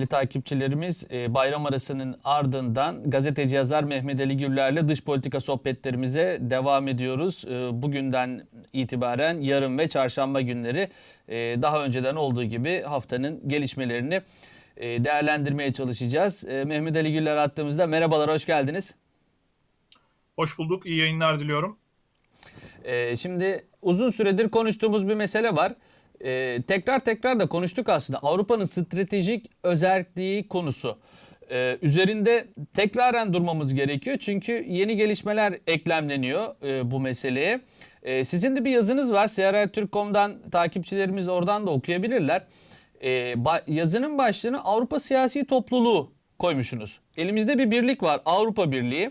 Değerli takipçilerimiz e, bayram arasının ardından gazeteci yazar Mehmet Ali Gürler'le dış politika sohbetlerimize devam ediyoruz. E, Bugünden itibaren yarın ve çarşamba günleri e, daha önceden olduğu gibi haftanın gelişmelerini değerlendirmeye çalışacağız. Mehmet Ali Güller attığımızda merhabalar hoş geldiniz. Hoş bulduk. İyi yayınlar diliyorum. Şimdi uzun süredir konuştuğumuz bir mesele var. Ee, tekrar tekrar da konuştuk aslında. Avrupa'nın stratejik özelliği konusu. Ee, üzerinde tekraren durmamız gerekiyor. Çünkü yeni gelişmeler eklemleniyor e, bu meseleye. Ee, sizin de bir yazınız var. CRT.com.'dan takipçilerimiz oradan da okuyabilirler. Ee, ba- yazının başlığını Avrupa Siyasi Topluluğu koymuşsunuz. Elimizde bir birlik var. Avrupa Birliği.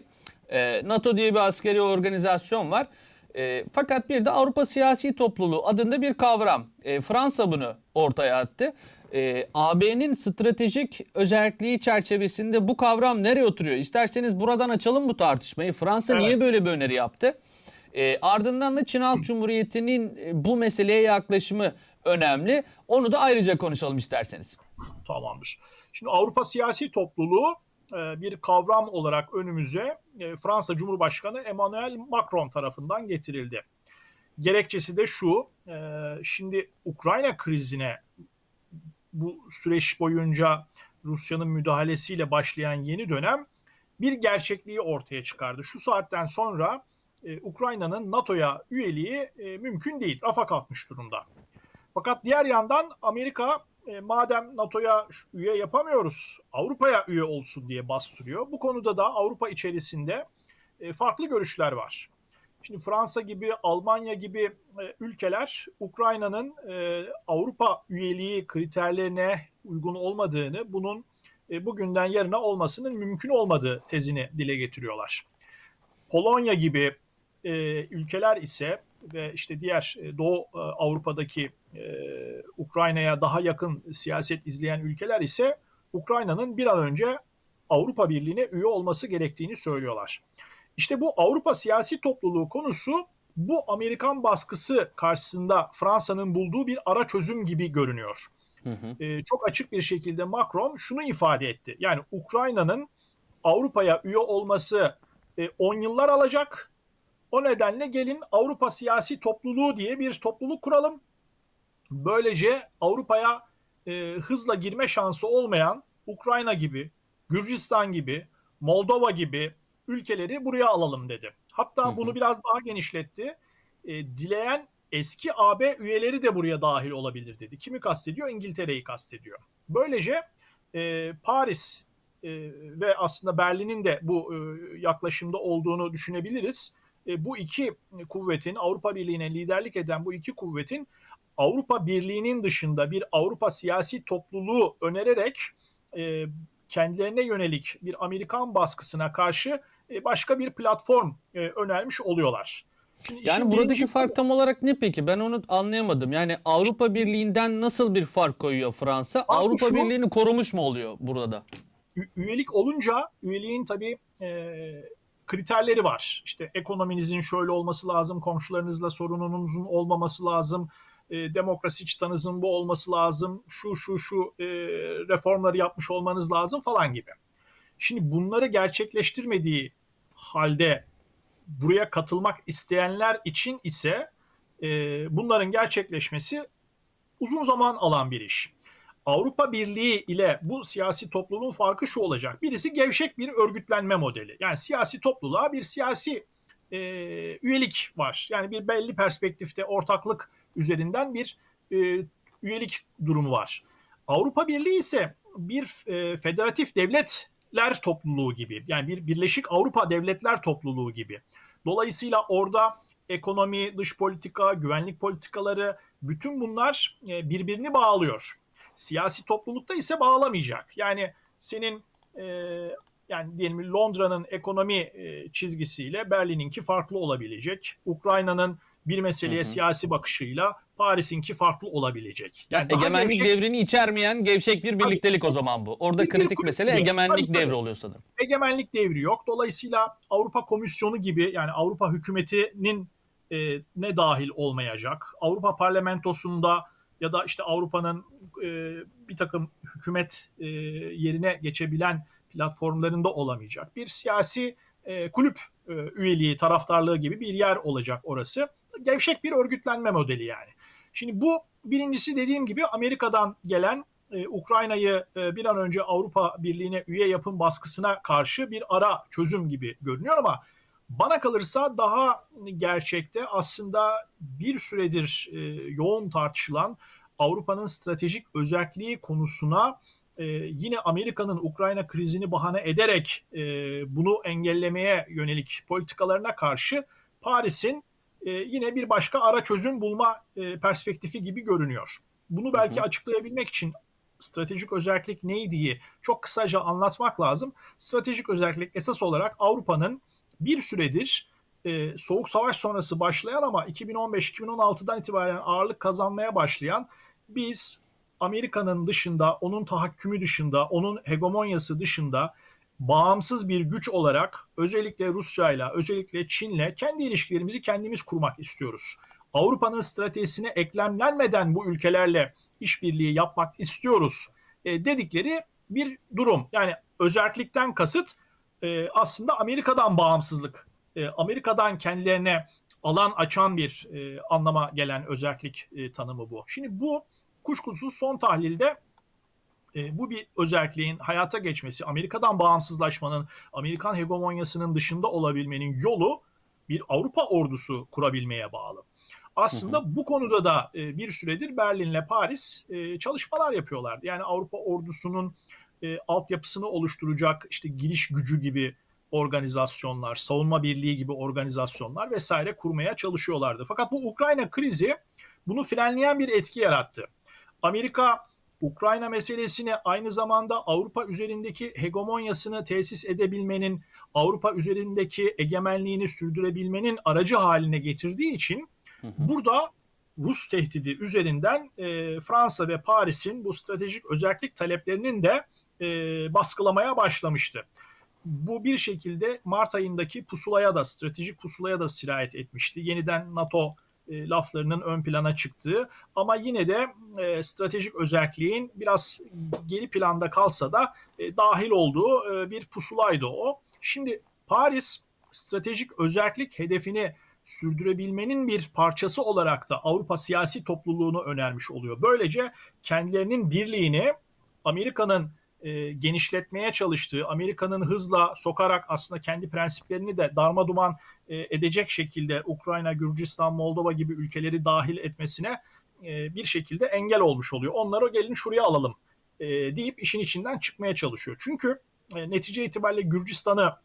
Ee, NATO diye bir askeri organizasyon var. E, fakat bir de Avrupa Siyasi Topluluğu adında bir kavram. E, Fransa bunu ortaya attı. E, AB'nin stratejik özelliği çerçevesinde bu kavram nereye oturuyor? İsterseniz buradan açalım bu tartışmayı. Fransa Evet. niye böyle bir öneri yaptı? E, ardından da Çin Halk Cumhuriyeti'nin e, bu meseleye yaklaşımı önemli. Onu da ayrıca konuşalım isterseniz. Tamamdır. Şimdi Avrupa Siyasi Topluluğu bir kavram olarak önümüze e, Fransa Cumhurbaşkanı Emmanuel Macron tarafından getirildi. Gerekçesi de şu, e, şimdi Ukrayna krizine bu süreç boyunca Rusya'nın müdahalesiyle başlayan yeni dönem bir gerçekliği ortaya çıkardı. Şu saatten sonra e, Ukrayna'nın NATO'ya üyeliği e, mümkün değil, rafa kalkmış durumda. Fakat diğer yandan Amerika e, madem NATO'ya üye yapamıyoruz, Avrupa'ya üye olsun diye bastırıyor. Bu konuda da Avrupa içerisinde e, farklı görüşler var. Şimdi Fransa gibi, Almanya gibi e, ülkeler Ukrayna'nın e, Avrupa üyeliği kriterlerine uygun olmadığını, bunun e, bugünden yarına olmasının mümkün olmadığı tezini dile getiriyorlar. Polonya gibi e, ülkeler ise ve işte diğer e, Doğu e, Avrupa'daki e, Ukrayna'ya daha yakın siyaset izleyen ülkeler ise Ukrayna'nın bir an önce Avrupa Birliği'ne üye olması gerektiğini söylüyorlar. İşte bu Avrupa siyasi topluluğu konusu bu Amerikan baskısı karşısında Fransa'nın bulduğu bir ara çözüm gibi görünüyor. Hı hı. Ee, çok açık bir şekilde Macron şunu ifade etti. Yani Ukrayna'nın Avrupa'ya üye olması e, 10 yıllar alacak. O nedenle gelin Avrupa Siyasi Topluluğu diye bir topluluk kuralım. Böylece Avrupa'ya e, hızla girme şansı olmayan Ukrayna gibi, Gürcistan gibi, Moldova gibi ülkeleri buraya alalım dedi. Hatta Hı hı. bunu biraz daha genişletti. E, dileyen eski AB üyeleri de buraya dahil olabilir dedi. Kimi kastediyor? İngiltere'yi kastediyor. Böylece e, Paris e, ve aslında Berlin'in de bu e, yaklaşımda olduğunu düşünebiliriz. E, bu iki kuvvetin Avrupa Birliği'ne liderlik eden bu iki kuvvetin Avrupa Birliği'nin dışında bir Avrupa siyasi topluluğu önererek e, kendilerine yönelik bir Amerikan baskısına karşı e, başka bir platform e, önermiş oluyorlar. Şimdi Yani buradaki birinci- fark tam olarak ne peki? Ben onu anlayamadım. Yani Avrupa Birliği'nden nasıl bir fark koyuyor Fransa? Avrupa şu- Birliği'ni korumuş mu oluyor burada? Ü- üyelik olunca üyeliğin tabii e, kriterleri var. İşte ekonominizin şöyle olması lazım, komşularınızla sorununuzun olmaması lazım, e, demokrasi çıtanızın bu olması lazım, şu şu şu e, reformları yapmış olmanız lazım falan gibi. Şimdi bunları gerçekleştirmediği halde buraya katılmak isteyenler için ise e, bunların gerçekleşmesi uzun zaman alan bir iş. Avrupa Birliği ile bu siyasi topluluğun farkı şu olacak. Birisi gevşek bir örgütlenme modeli. Yani siyasi topluluğa bir siyasi e, üyelik var. Yani bir belli perspektifte ortaklık üzerinden bir e, üyelik durumu var. Avrupa Birliği ise bir e, federatif devletler topluluğu gibi. Yani bir Birleşik Avrupa Devletler topluluğu gibi. Dolayısıyla orada ekonomi, dış politika, güvenlik politikaları bütün bunlar e, birbirini bağlıyor. Siyasi toplulukta ise bağlamayacak. Yani senin e, yani diyelim Londra'nın ekonomi e, çizgisiyle Berlin'inki farklı olabilecek. Ukrayna'nın bir meseleye Hı hı. siyasi bakışıyla Paris'inki farklı olabilecek. Yani egemenlik gevşek- devrini içermeyen gevşek bir birliktelik o zaman bu. Orada Bir- bir kritik kulüp mesele gibi. egemenlik Tabii, tabii. devri oluyor sanırım. egemenlik devri yok. Dolayısıyla Avrupa Komisyonu gibi yani Avrupa hükümetinin e, ne dahil olmayacak. Avrupa Parlamentosu'nda ya da işte Avrupa'nın e, bir takım hükümet e, yerine geçebilen platformlarında olamayacak. Bir siyasi e, kulüp e, üyeliği, taraftarlığı gibi bir yer olacak orası. Gevşek bir örgütlenme modeli yani. Şimdi bu birincisi dediğim gibi Amerika'dan gelen e, Ukrayna'yı e, bir an önce Avrupa Birliği'ne üye yapın baskısına karşı bir ara çözüm gibi görünüyor ama bana kalırsa daha gerçekte aslında bir süredir e, yoğun tartışılan Avrupa'nın stratejik özelliği konusuna e, yine Amerika'nın Ukrayna krizini bahane ederek e, bunu engellemeye yönelik politikalarına karşı Paris'in e, yine bir başka ara çözüm bulma e, perspektifi gibi görünüyor. Bunu belki Hı hı. açıklayabilmek için stratejik özellik neydiği çok kısaca anlatmak lazım. Stratejik özellik esas olarak Avrupa'nın bir süredir e, Soğuk Savaş sonrası başlayan ama 2015-2016'dan itibaren ağırlık kazanmaya başlayan biz Amerika'nın dışında, onun tahakkümü dışında, onun hegemonyası dışında bağımsız bir güç olarak özellikle Rusya'yla, özellikle Çin'le kendi ilişkilerimizi kendimiz kurmak istiyoruz. Avrupa'nın stratejisine eklemlenmeden bu ülkelerle işbirliği yapmak istiyoruz e, dedikleri bir durum. Yani özellikten kasıt e, aslında Amerika'dan bağımsızlık, e, Amerika'dan kendilerine alan açan bir e, anlama gelen özellik e, tanımı bu. Şimdi bu kuşkusuz son tahlilde e, bu bir özelliğin hayata geçmesi, Amerika'dan bağımsızlaşmanın, Amerikan hegemonyasının dışında olabilmenin yolu bir Avrupa ordusu kurabilmeye bağlı. Aslında Hı bu konuda da e, bir süredir Berlin'le Paris e, çalışmalar yapıyorlardı. Yani Avrupa ordusunun e, altyapısını oluşturacak işte giriş gücü gibi organizasyonlar, savunma birliği gibi organizasyonlar vesaire kurmaya çalışıyorlardı. Fakat bu Ukrayna krizi bunu frenleyen bir etki yarattı. Amerika Ukrayna meselesini aynı zamanda Avrupa üzerindeki hegemonyasını tesis edebilmenin, Avrupa üzerindeki egemenliğini sürdürebilmenin aracı haline getirdiği için Hı hı. burada Rus tehdidi üzerinden e, Fransa ve Paris'in bu stratejik özellik taleplerinin de e, baskılamaya başlamıştı. Bu bir şekilde Mart ayındaki pusulaya da, stratejik pusulaya da sirayet etmişti. Yeniden NATO e, laflarının ön plana çıktığı ama yine de e, stratejik özelliğin biraz geri planda kalsa da e, dahil olduğu e, bir pusulaydı o. Şimdi Paris stratejik özellik hedefini sürdürebilmenin bir parçası olarak da Avrupa siyasi topluluğunu önermiş oluyor. Böylece kendilerinin birliğini Amerika'nın e, genişletmeye çalıştığı, Amerika'nın hızla sokarak aslında kendi prensiplerini de darmaduman e, edecek şekilde Ukrayna, Gürcistan, Moldova gibi ülkeleri dahil etmesine e, bir şekilde engel olmuş oluyor. Onları gelin şuraya alalım e, deyip işin içinden çıkmaya çalışıyor. Çünkü e, netice itibariyle Gürcistan'ı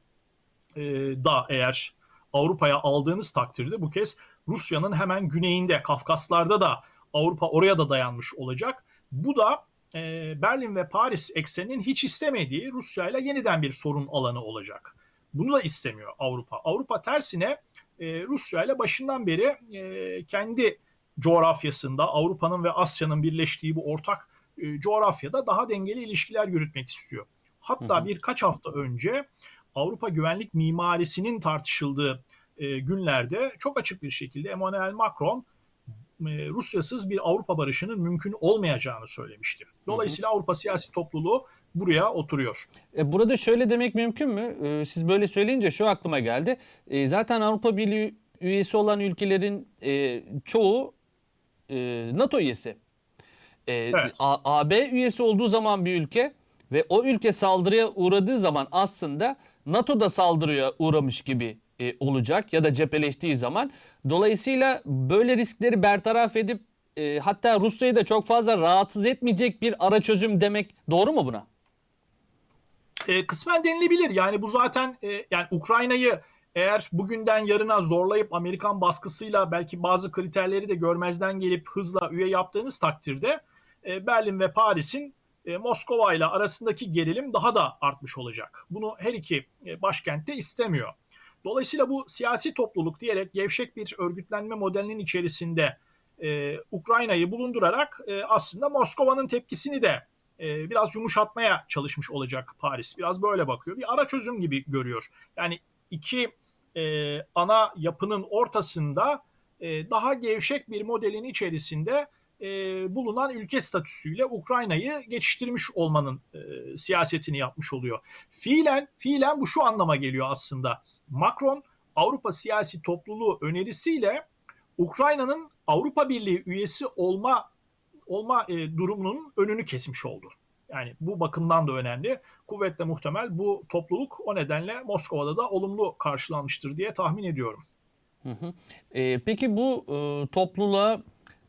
e, da eğer Avrupa'ya aldığınız takdirde bu kez Rusya'nın hemen güneyinde, Kafkaslar'da da Avrupa oraya da dayanmış olacak. Bu da e, Berlin ve Paris ekseninin hiç istemediği Rusya ile yeniden bir sorun alanı olacak. Bunu da istemiyor Avrupa. Avrupa tersine e, Rusya ile başından beri e, kendi coğrafyasında Avrupa'nın ve Asya'nın birleştiği bu ortak e, coğrafyada daha dengeli ilişkiler yürütmek istiyor. Hatta Hı hı. birkaç hafta önce Avrupa güvenlik mimarisinin tartışıldığı e, günlerde çok açık bir şekilde Emmanuel Macron Rusyasız bir Avrupa barışının mümkün olmayacağını söylemişti. Dolayısıyla Avrupa siyasi topluluğu buraya oturuyor. E, burada şöyle demek mümkün mü? E, siz böyle söyleyince şu aklıma geldi. E, zaten Avrupa Birliği üyesi olan ülkelerin e, çoğu e, NATO üyesi. E, Evet. AB üyesi olduğu zaman bir ülke ve o ülke saldırıya uğradığı zaman aslında NATO da saldırıya uğramış gibi e, olacak ya da cepheleştiği zaman. Dolayısıyla böyle riskleri bertaraf edip e, hatta Rusya'yı da çok fazla rahatsız etmeyecek bir ara çözüm demek doğru mu buna? E, kısmen denilebilir. Yani bu zaten e, yani Ukrayna'yı eğer bugünden yarına zorlayıp Amerikan baskısıyla belki bazı kriterleri de görmezden gelip hızla üye yaptığınız takdirde e, Berlin ve Paris'in e, Moskova ile arasındaki gerilim daha da artmış olacak. Bunu her iki e, başkentte istemiyor. Dolayısıyla bu siyasi topluluk diyerek gevşek bir örgütlenme modelinin içerisinde e, Ukrayna'yı bulundurarak e, aslında Moskova'nın tepkisini de e, biraz yumuşatmaya çalışmış olacak Paris. Biraz böyle bakıyor. Bir ara çözüm gibi görüyor. Yani iki e, ana yapının ortasında e, daha gevşek bir modelin içerisinde e, bulunan ülke statüsüyle Ukrayna'yı geçiştirmiş olmanın e, siyasetini yapmış oluyor. Fiilen, fiilen bu şu anlama geliyor aslında. Macron Avrupa siyasi topluluğu önerisiyle Ukrayna'nın Avrupa Birliği üyesi olma olma e, durumunun önünü kesmiş oldu. Yani bu bakımdan da önemli. Kuvvetle muhtemel bu topluluk o nedenle Moskova'da da olumlu karşılanmıştır diye tahmin ediyorum. E, peki bu e, topluluğa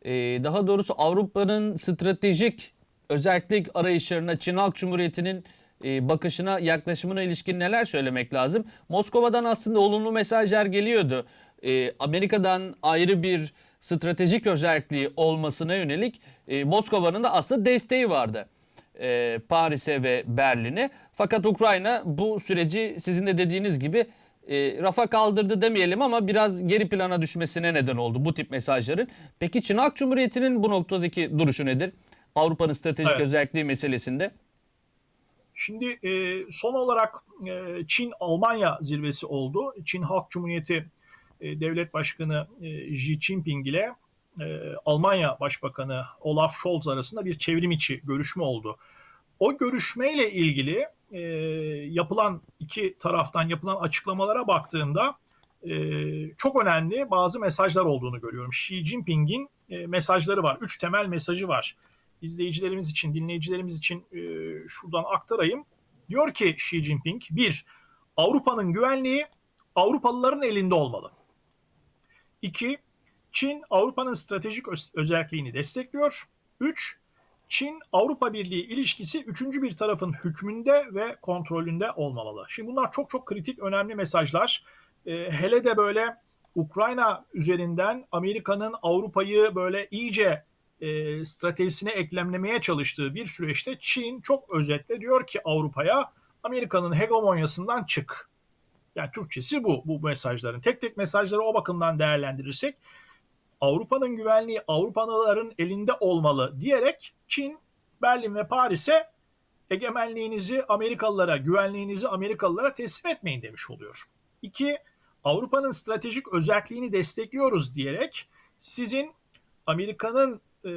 e, daha doğrusu Avrupa'nın stratejik özellik arayışlarına Çin Halk Cumhuriyeti'nin e, bakışına yaklaşımına ilişkin neler söylemek lazım? Moskova'dan aslında olumlu mesajlar geliyordu. E, Amerika'dan ayrı bir stratejik özelliği olmasına yönelik e, Moskova'nın da aslında desteği vardı. e, Paris'e ve Berlin'e. Fakat Ukrayna bu süreci sizin de dediğiniz gibi e, rafa kaldırdı demeyelim ama biraz geri plana düşmesine neden oldu bu tip mesajların. Peki Çin Halk Cumhuriyeti'nin bu noktadaki duruşu nedir? Avrupa'nın stratejik Evet. özelliği meselesinde. Şimdi e, son olarak e, Çin-Almanya zirvesi oldu. Çin Halk Cumhuriyeti e, Devlet Başkanı e, Xi Jinping ile e, Almanya Başbakanı Olaf Scholz arasında bir çevrim içi görüşme oldu. O görüşmeyle ilgili e, yapılan iki taraftan yapılan açıklamalara baktığımda e, çok önemli bazı mesajlar olduğunu görüyorum. Xi Jinping'in e, mesajları var. Üç temel mesajı var. İzleyicilerimiz için, dinleyicilerimiz için e, şuradan aktarayım. Diyor ki Xi Jinping, bir, Avrupa'nın güvenliği Avrupalıların elinde olmalı. İki, Çin Avrupa'nın stratejik öz- özelliğini destekliyor. Üç, Çin Avrupa Birliği ilişkisi üçüncü bir tarafın hükmünde ve kontrolünde olmamalı. Şimdi bunlar çok çok kritik önemli mesajlar. E, hele de böyle Ukrayna üzerinden Amerika'nın Avrupa'yı böyle iyice e, stratejisine eklemlemeye çalıştığı bir süreçte Çin çok özetle diyor ki Avrupa'ya Amerika'nın hegemonyasından çık. Yani Türkçesi bu, bu mesajların. Tek tek mesajları o bakımdan değerlendirirsek Avrupa'nın güvenliği Avrupalıların elinde olmalı diyerek Çin, Berlin ve Paris'e egemenliğinizi Amerikalılara, güvenliğinizi Amerikalılara teslim etmeyin demiş oluyor. İki, Avrupa'nın stratejik özelliğini destekliyoruz diyerek sizin Amerika'nın e,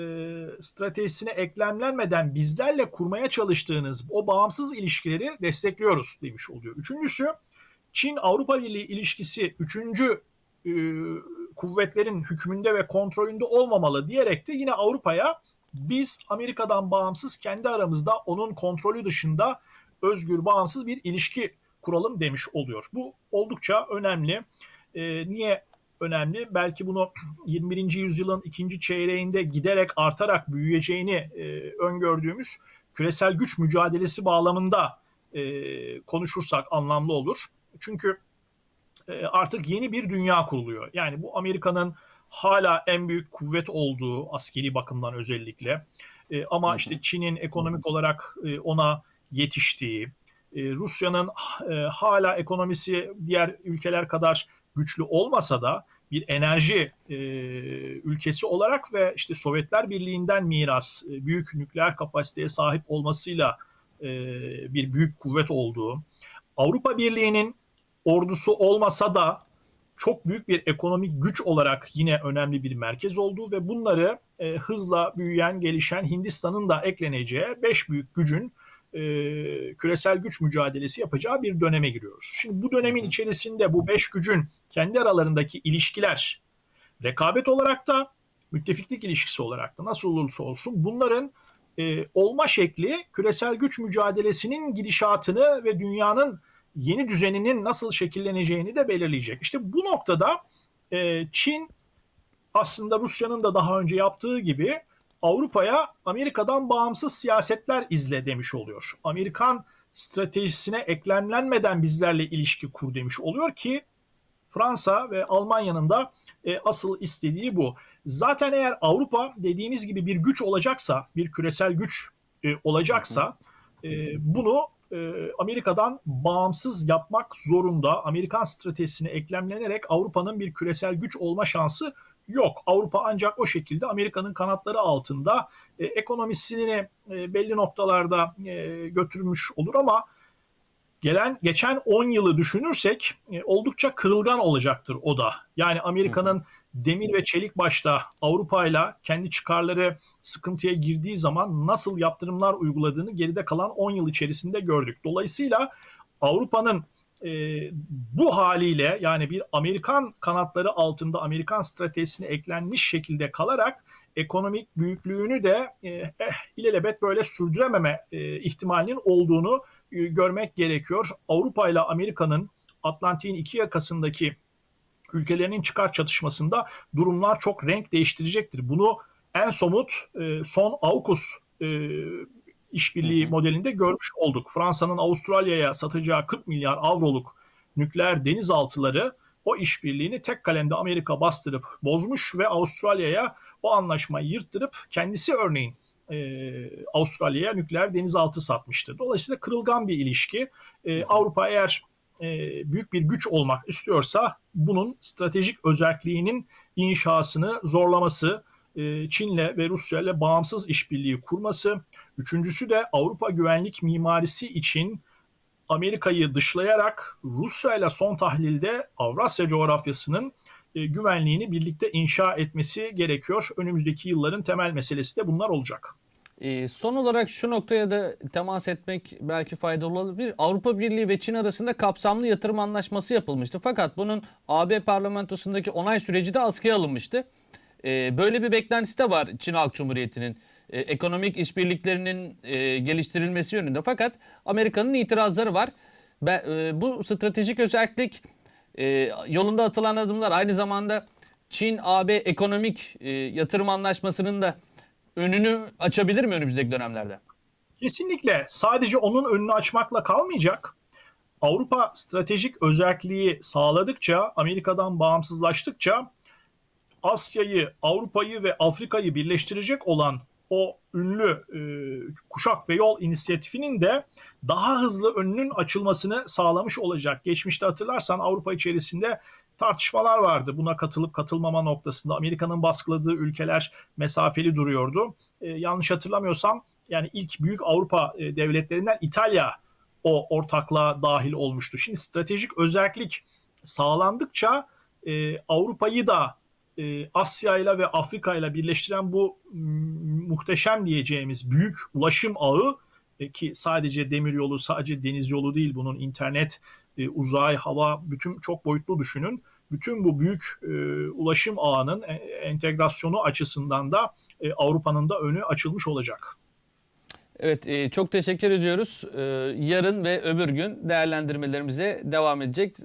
stratejisine eklemlenmeden bizlerle kurmaya çalıştığınız o bağımsız ilişkileri destekliyoruz demiş oluyor. Üçüncüsü Çin-Avrupa Birliği ilişkisi üçüncü e, kuvvetlerin hükmünde ve kontrolünde olmamalı diyerek de yine Avrupa'ya biz Amerika'dan bağımsız kendi aramızda onun kontrolü dışında özgür bağımsız bir ilişki kuralım demiş oluyor. Bu oldukça önemli. E, niye önemli? Belki bunu 21. yüzyılın ikinci çeyreğinde giderek artarak büyüyeceğini e, öngördüğümüz küresel güç mücadelesi bağlamında e, konuşursak anlamlı olur. Çünkü e, artık yeni bir dünya kuruluyor. Yani bu Amerika'nın hala en büyük kuvvet olduğu askeri bakımdan özellikle. E, ama işte Çin'in ekonomik olarak e, ona yetiştiği, e, Rusya'nın e, hala ekonomisi diğer ülkeler kadar güçlü olmasa da bir enerji e, ülkesi olarak ve işte Sovyetler Birliği'nden miras e, büyük nükleer kapasiteye sahip olmasıyla e, bir büyük kuvvet olduğu, Avrupa Birliği'nin ordusu olmasa da çok büyük bir ekonomik güç olarak yine önemli bir merkez olduğu ve bunları e, hızla büyüyen, gelişen Hindistan'ın da ekleneceği beş büyük gücün e, küresel güç mücadelesi yapacağı bir döneme giriyoruz. Şimdi bu dönemin içerisinde bu beş gücün kendi aralarındaki ilişkiler rekabet olarak da müttefiklik ilişkisi olarak da nasıl olursa olsun bunların e, olma şekli küresel güç mücadelesinin gidişatını ve dünyanın yeni düzeninin nasıl şekilleneceğini de belirleyecek. İşte bu noktada e, Çin aslında Rusya'nın da daha önce yaptığı gibi Avrupa'ya Amerika'dan bağımsız siyasetler izle demiş oluyor. Amerikan stratejisine eklemlenmeden bizlerle ilişki kur demiş oluyor ki Fransa ve Almanya'nın da e, asıl istediği bu. Zaten eğer Avrupa dediğimiz gibi bir güç olacaksa, bir küresel güç e, olacaksa e, bunu e, Amerika'dan bağımsız yapmak zorunda. Amerikan stratejisine eklemlenerek Avrupa'nın bir küresel güç olma şansı yok. Avrupa ancak o şekilde Amerika'nın kanatları altında e, ekonomisini e, belli noktalarda e, götürmüş olur ama gelen geçen 10 yılı düşünürsek e, oldukça kırılgan olacaktır o da. Yani Amerika'nın demir ve çelik başta Avrupa ile kendi çıkarları sıkıntıya girdiği zaman nasıl yaptırımlar uyguladığını geride kalan 10 yıl içerisinde gördük. Dolayısıyla Avrupa'nın e, bu haliyle yani bir Amerikan kanatları altında Amerikan stratejisine eklenmiş şekilde kalarak ekonomik büyüklüğünü de e, eh, ilelebet böyle sürdürememe e, ihtimalinin olduğunu e, görmek gerekiyor. Avrupa ile Amerika'nın Atlantik'in iki yakasındaki ülkelerinin çıkar çatışmasında durumlar çok renk değiştirecektir. Bunu en somut e, son AUKUS e, işbirliği Hı hı. modelinde görmüş olduk. Fransa'nın Avustralya'ya satacağı 40 milyar avroluk nükleer denizaltıları o işbirliğini tek kalemde Amerika bastırıp bozmuş ve Avustralya'ya o anlaşmayı yırttırıp kendisi örneğin e, Avustralya'ya nükleer denizaltı satmıştı. Dolayısıyla kırılgan bir ilişki. E, Avrupa eğer e, büyük bir güç olmak istiyorsa bunun stratejik özelliğinin inşasını zorlaması, e, Çin'le ve Rusya'yla bağımsız işbirliği kurması. Üçüncüsü de Avrupa güvenlik mimarisi için Amerika'yı dışlayarak Rusya ile son tahlilde Avrasya coğrafyasının e, güvenliğini birlikte inşa etmesi gerekiyor. Önümüzdeki yılların temel meselesi de bunlar olacak. Ee, son olarak şu noktaya da temas etmek belki faydalı olabilir. Avrupa Birliği ve Çin arasında kapsamlı yatırım anlaşması yapılmıştı. Fakat bunun AB parlamentosundaki onay süreci de askıya alınmıştı. Ee, böyle bir beklentisi de var Çin Halk Cumhuriyeti'nin. Ee, ekonomik işbirliklerinin e, geliştirilmesi yönünde. Fakat Amerika'nın itirazları var. E, bu stratejik özellik e, yolunda atılan adımlar aynı zamanda Çin-AB ekonomik e, yatırım anlaşmasının da önünü açabilir mi önümüzdeki dönemlerde? Kesinlikle sadece onun önünü açmakla kalmayacak. Avrupa stratejik özelliği sağladıkça, Amerika'dan bağımsızlaştıkça Asya'yı, Avrupa'yı ve Afrika'yı birleştirecek olan o ünlü e, kuşak ve yol inisiyatifinin de daha hızlı önünün açılmasını sağlamış olacak. Geçmişte hatırlarsan Avrupa içerisinde tartışmalar vardı. Buna katılıp katılmama noktasında Amerika'nın baskıladığı ülkeler mesafeli duruyordu. E, yanlış hatırlamıyorsam yani ilk büyük Avrupa e, devletlerinden İtalya o ortaklığa dahil olmuştu. Şimdi stratejik özellik sağlandıkça e, Avrupa'yı da e, Asya ile ve Afrika ile birleştiren bu muhteşem diyeceğimiz büyük ulaşım ağı e, ki sadece demir yolu, sadece deniz yolu değil bunun internet, e, uzay, hava bütün çok boyutlu düşünün. Bütün bu büyük e, ulaşım ağının e, entegrasyonu açısından da e, Avrupa'nın da önü açılmış olacak. Evet, e, çok teşekkür ediyoruz. E, yarın ve öbür gün değerlendirmelerimize devam edecek.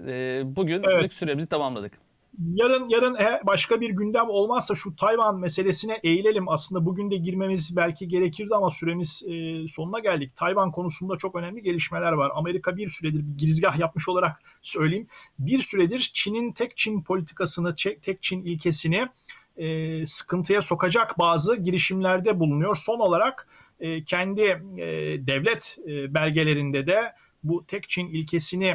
Bugünlük Evet. süremizi tamamladık. Yarın yarın başka bir gündem olmazsa şu Tayvan meselesine eğilelim. Aslında bugün de girmemiz belki gerekirdi ama süremiz e, sonuna geldik. Tayvan konusunda çok önemli gelişmeler var. Amerika bir süredir bir girizgah yapmış olarak söyleyeyim. Bir süredir Çin'in tek Çin politikasını, tek Çin ilkesini e, sıkıntıya sokacak bazı girişimlerde bulunuyor. Son olarak e, kendi e, devlet e, belgelerinde de bu tek Çin ilkesini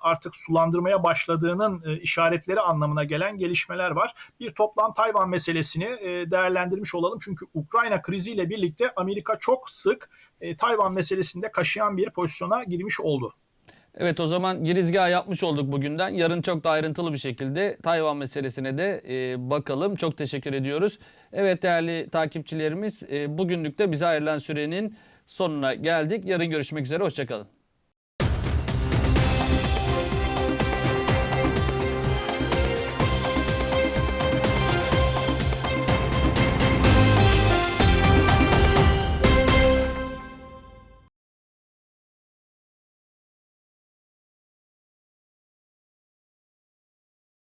artık sulandırmaya başladığının e, işaretleri anlamına gelen gelişmeler var. Bir toplam Tayvan meselesini e, değerlendirmiş olalım. Çünkü Ukrayna kriziyle birlikte Amerika çok sık e, Tayvan meselesinde kaşıyan bir pozisyona girmiş oldu. Evet o zaman girizgah yapmış olduk bugünden. Yarın çok da ayrıntılı bir şekilde Tayvan meselesine de e, bakalım. Çok teşekkür ediyoruz. Evet değerli takipçilerimiz e, bugünlük de bize ayrılan sürenin sonuna geldik. Yarın görüşmek üzere. Hoşçakalın.